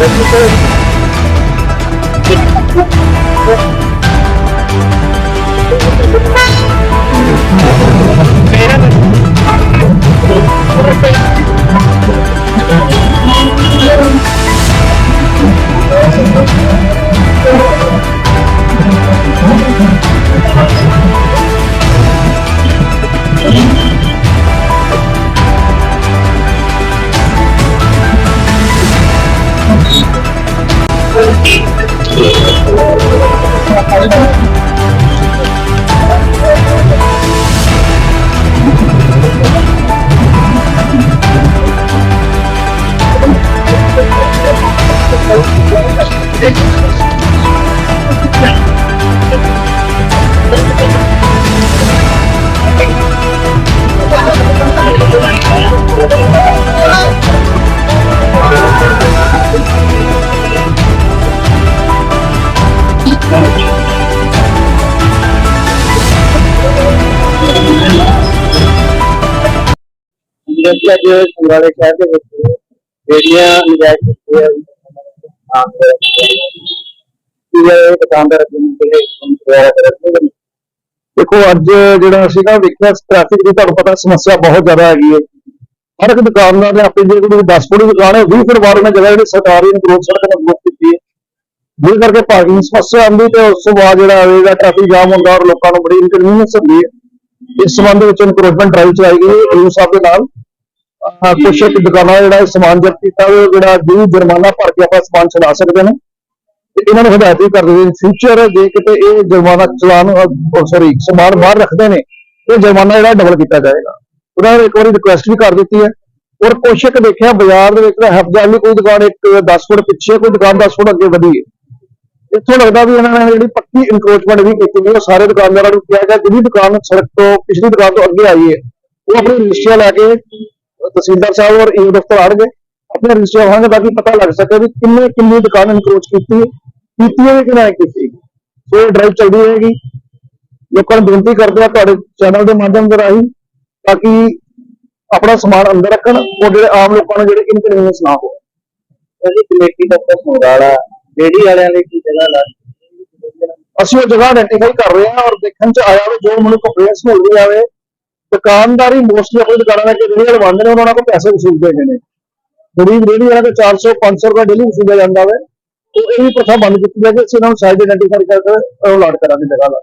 Thank you. Hadi ਜਿਹੜੇ ਅੱਜ ਸੰਗਾਲੇ ਸ਼ਹਿਰ ਦੇ ਵਿੱਚ ਜਿਹੜੀਆਂ ਨਜਾਇਜ਼ ਕੀਤੀ ਆ ਇਹ ਦੁਕਾਨਦਾਰ ਜਿਹੜੇ ਦੁਆਰਾ ਕਰਦੇ ਨੇ। ਦੇਖੋ, ਅੱਜ ਜਿਹੜਾ ਅਸੀਂ ਨਾ ਵੇਖਿਆ ਟ੍ਰੈਫਿਕ ਦੀ ਤੁਹਾਨੂੰ ਪਤਾ ਸਮੱਸਿਆ ਬਹੁਤ ਜ਼ਿਆਦਾ ਹੈਗੀ ਹੈ। ਹਰ ਇੱਕ ਦੁਕਾਨਦਾਰ ਨੇ ਆਪਣੀ ਜਿਹੜੀ ਕੋਈ 10 ਫੁੱਟ ਦੀ ਦੁਕਾਨ ਹੈ 20 ਫੁੱਟ ਬਾਅਦ ਉਹਨਾਂ ਜਗ੍ਹਾ ਜਿਹੜੀ ਸਰਕਾਰੀ ਅਨੁਰੋਧ ਸੜਕ ਨੂੰ ਬਲੌਕ ਕੀਤੀ ਹੈ। ਜਿਸ ਕਰਕੇ ਪਾਰਕਿੰਗ ਸਮੱਸਿਆ ਆਉਂਦੀ ਤੇ ਉਸ ਤੋਂ ਬਾਅਦ ਜਿਹੜਾ ਹੋਵੇਗਾ ਟ੍ਰੈਫਿਕ ਜਾਮ ਹੁੰਦਾ ਔਰ ਲੋਕਾਂ ਨੂੰ ਬੜੀ ਇਨਕਨਵੀਨੀਅੰਸ ਹੁੰਦੀ ਹੈ। ਇਸ ਸੰਬੰਧ ਵਿੱਚ ਇਨਕਰੋਚਮੈਂਟ ਡਰਾਈਵ ਚਲਾਈ ਗਈ ਹੈ ਸਾਹਿਬ ਦੇ ਨਾਲ। ਕੁਛ ਇੱਕ ਦੁਕਾਨਾਂ ਦਾ ਜਿਹੜਾ ਸਮਾਨ ਜ਼ਬਤ ਕੀਤਾ, ਉਹ ਜਿਹੜਾ ਜੋ ਜੁਰਮਾਨਾ ਭਰ ਕੇ ਆਪਾਂ ਸਮਾਨ ਚਲਾ ਸਕਦੇ ਨੇ। ਤੇ ਇਹਨਾਂ ਨੂੰ ਹਦਾਇਤ ਵੀ ਕਰ ਦਿੰਦੇ ਨੇ ਫਿਊਚਰ ਜੇ ਕਿਤੇ ਇਹ ਜੁਰਮਾਨਾ ਚਲਾਨ ਸੌਰੀ ਸਮਾਨ ਬਾਹਰ ਰੱਖਦੇ ਨੇ ਤੇ ਜੁਰਮਾਨਾ ਜਿਹੜਾ ਡਬਲ ਕੀਤਾ ਜਾਏਗਾ। ਉਹਨਾਂ ਨੇ ਇੱਕ ਵਾਰੀ ਰਿਕੁਐਸਟ ਵੀ ਕਰ ਦਿੱਤੀ ਹੈ। ਔਰ ਕੁਛ ਇੱਕ ਦੇਖਿਆ, ਬਾਜ਼ਾਰ ਦੇ ਵਿੱਚ ਤਾਂ ਹਫਜ਼ਾਲੀ ਕੋਈ ਦੁਕਾਨ ਇੱਕ 10 ਫੁੱਟ ਪਿੱਛੇ, ਕੋਈ ਦੁਕਾਨ 10 ਫੁੱਟ ਅੱਗੇ ਵਧੀ ਹੈ। ਇੱਥੋਂ ਲੱਗਦਾ ਵੀ ਇਹਨਾਂ ਨੇ ਜਿਹੜੀ ਪੱਕੀ ਇਨਕਰੋਚਮੈਂਟ ਵੀ ਕੀਤੀ ਹੈ, ਉਹ ਸਾਰੇ ਦੁਕਾਨਦਾਰਾਂ ਨੂੰ ਕਿਹਾ ਗਿਆ ਜਿਹੜੀ ਦੁਕਾਨ ਸੜਕ ਤੋਂ, ਪਿਛਲੀ ਦੁਕਾਨ ਤੋਂ ਅੱਗੇ ਆਈ ਹੈ, ਉਹ ਆਪਣੀ ਰਜਿਸਟਰ ਲੈ ਕੇ ਤਹਿਸੀਲਦਾਰ ਸਾਹਿਬ ਔਰ ਈ ਦਫ਼ਤਰ ਆਣਗੇ ਆਪਣੇ ਰਜਿਸਟਰ ਹੋਣਗੇ ਤਾਂ ਕਿ ਪਤਾ ਲੱਗ ਸਕੇ ਵੀ ਕਿੰਨੇ ਕਿੰਨੀ ਦੁਕਾਨ ਇਨਕਰੋਚ ਕੀਤੀ ਕੀਤੀ ਹੈ ਕਿ ਨਹੀਂ ਕੀਤੀ ਸੋ ਇਹ ਡਰਾਈਵ ਚੱਲਦੀ ਰਹੇਗੀ। ਲੋਕਾਂ ਨੂੰ ਬੇਨਤੀ ਕਰਦੇ ਆ ਤੁਹਾਡੇ ਚੈਨਲ ਦੇ ਮਾਧਿਅਮ ਦੇ ਰਾਹੀਂ ਤਾਂ ਕਿ ਆਪਣਾ ਸਮਾਨ ਅੰਦਰ ਰੱਖਣ ਔਰ ਜਿਹੜੇ ਆਮ ਲੋਕਾਂ ਨੂੰ ਜਿਹੜੇ ਇਨਕਨਵੀਨੀਅੰਸ ਨਾ ਹੋ ਉਹਦੀ ਕਮੇਟੀ ਦਫ਼ਤਰ ਸੰਗਾਲਾ ਰੇੜੀ ਵਾਲਿਆਂ ਲਈ ਕੀ ਜਗ੍ਹਾ ਲਾ ਅਸੀਂ ਉਹ ਜਗ੍ਹਾ ਆਇਡੈਂਟੀਫਾਈ ਕਰ ਰਹੇ ਹਾਂ ਔਰ ਦੇਖਣ ਚ ਆਇਆ ਵੀ ਜੋ ਮੈਨੂੰ ਕੰਪਲੇਂਟਸ ਮਿਲਦੀ ਆਵੇ ਦੁਕਾਨਦਾਰੀ ਮੋਸਟਲੀ ਆਪਣੀ ਦੁਕਾਨਾਂ ਦੇ ਜਿਹੜੇ ਲਵਾਉਂਦੇ ਨੇ, ਉਹਨਾਂ ਕੋਲ ਪੈਸੇ ਵਸੂਲਦੇ ਹੈਗੇ ਨੇ। ਗਰੀਬ ਰੇਹੜੀ ਵਾਲਾ ਤੇ 400 500 ਰੁਪਏ ਡੇਲੀ ਵਸੂਲਿਆ ਜਾਂਦਾ ਵੇ। ਉਹ ਇਹ ਵੀ ਪ੍ਰਥਾ ਬੰਦ ਕੀਤੀ ਜਾਵੇ ਅਸੀਂ ਇਹਨਾਂ ਨੂੰ ਸਾਈਡ ਆਇਡੈਂਟੀਫਾਈ ਕਰਕੇ ਉਹ ਲਾਟ ਕਰਾਂਗੇ, ਜਗ੍ਹਾ ਲਾ